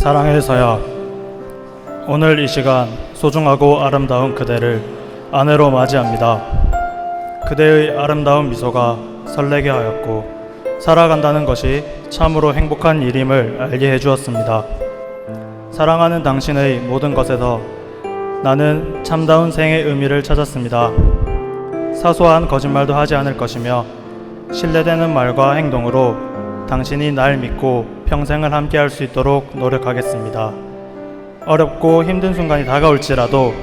사랑해서야 오늘 이 시간 소중하고 아름다운 그대를 아내로 맞이합니다. 그대의 아름다운 미소가 설레게 하였고 살아간다는 것이 참으로 행복한 일임을 알게 해주었습니다. 사랑하는 당신의 모든 것에서 나는 참다운 생의 의미를 찾았습니다. 사소한 거짓말도 하지 않을 것이며 신뢰되는 말과 행동으로 당신이 날 믿고 평생을 함께 할 수 있도록 노력하겠습니다. 어렵고 힘든 순간이 다가올지라도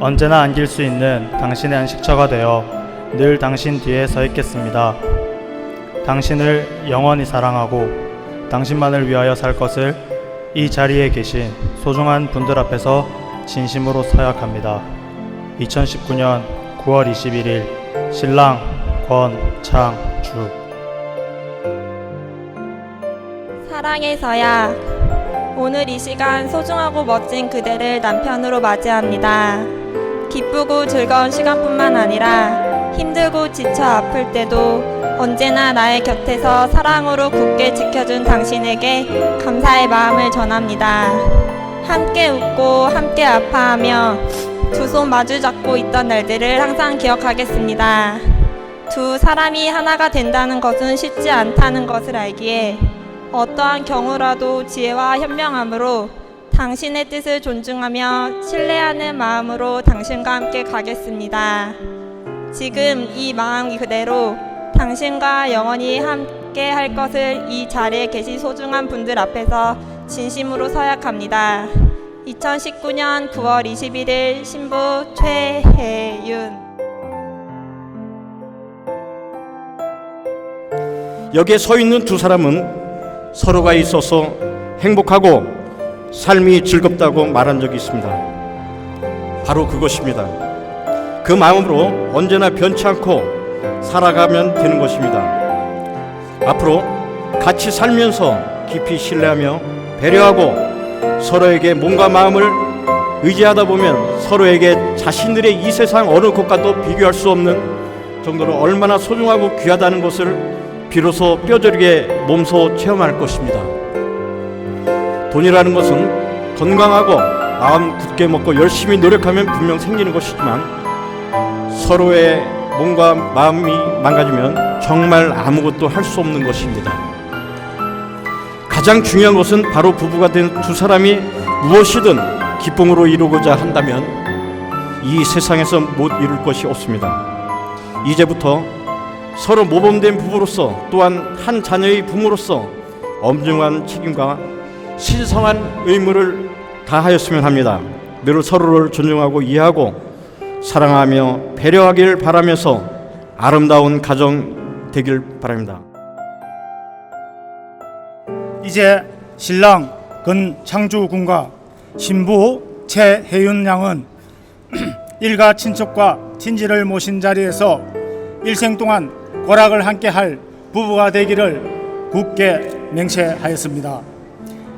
언제나 안길 수 있는 당신의 안식처가 되어 늘 당신 뒤에 서 있겠습니다. 당신을 영원히 사랑하고 당신만을 위하여 살 것을 이 자리에 계신 소중한 분들 앞에서 진심으로 서약합니다. 2019년 9월 21일 신랑 권창주 사랑해서야 오늘 이 시간 소중하고 멋진 그대를 남편으로 맞이합니다. 기쁘고 즐거운 시간뿐만 아니라 힘들고 지쳐 아플 때도 언제나 나의 곁에서 사랑으로 굳게 지켜준 당신에게 감사의 마음을 전합니다. 함께 웃고 함께 아파하며 두 손 마주 잡고 있던 날들을 항상 기억하겠습니다. 두 사람이 하나가 된다는 것은 쉽지 않다는 것을 알기에 어떠한 경우라도 지혜와 현명함으로 당신의 뜻을 존중하며 신뢰하는 마음으로 당신과 함께 가겠습니다. 지금 이 마음 그대로 당신과 영원히 함께 할 것을 이 자리에 계신 소중한 분들 앞에서 진심으로 서약합니다. 2019년 9월 21일 신부 최혜윤 여기에 서 있는 두 사람은 서로가 있어서 행복하고 삶이 즐겁다고 말한 적이 있습니다. 바로 그것입니다. 그 마음으로 언제나 변치 않고 살아가면 되는 것입니다. 앞으로 같이 살면서 깊이 신뢰하며 배려하고 서로에게 몸과 마음을 의지하다 보면 서로에게 자신들의 이 세상 어느 곳과도 비교할 수 없는 정도로 얼마나 소중하고 귀하다는 것을 비로소 뼈저리게 몸소 체험할 것입니다. 돈이라는 것은 건강하고 마음 굳게 먹고 열심히 노력하면 분명 생기는 것이지만 서로의 몸과 마음이 망가지면 정말 아무것도 할 수 없는 것입니다. 가장 중요한 것은 바로 부부가 된 두 사람이 무엇이든 기쁨으로 이루고자 한다면 이 세상에서 못 이룰 것이 없습니다. 이제부터 서로 모범된 부부로서 또한 한 자녀의 부모로서 엄중한 책임과 신성한 의무를 다하였으면 합니다. 늘 서로를 존중하고 이해하고 사랑하며 배려하길 바라면서 아름다운 가정 되길 바랍니다. 이제 신랑 건창주 군과 신부 최혜윤 양은 일가 친척과 친지를 모신 자리에서 일생 동안 고락을 함께 할 부부가 되기를 굳게 맹세하였습니다.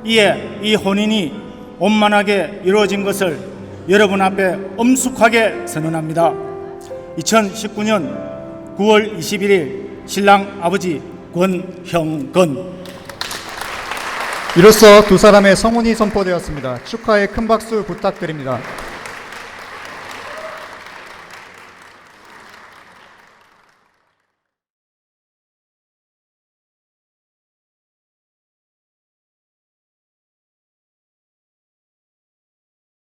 이에 이 혼인이 원만하게 이루어진 것을 여러분 앞에 엄숙하게 선언합니다. 2019년 9월 21일 신랑 아버지 권형건 이로써 두 사람의 성혼이 선포되었습니다. 축하의 큰 박수 부탁드립니다.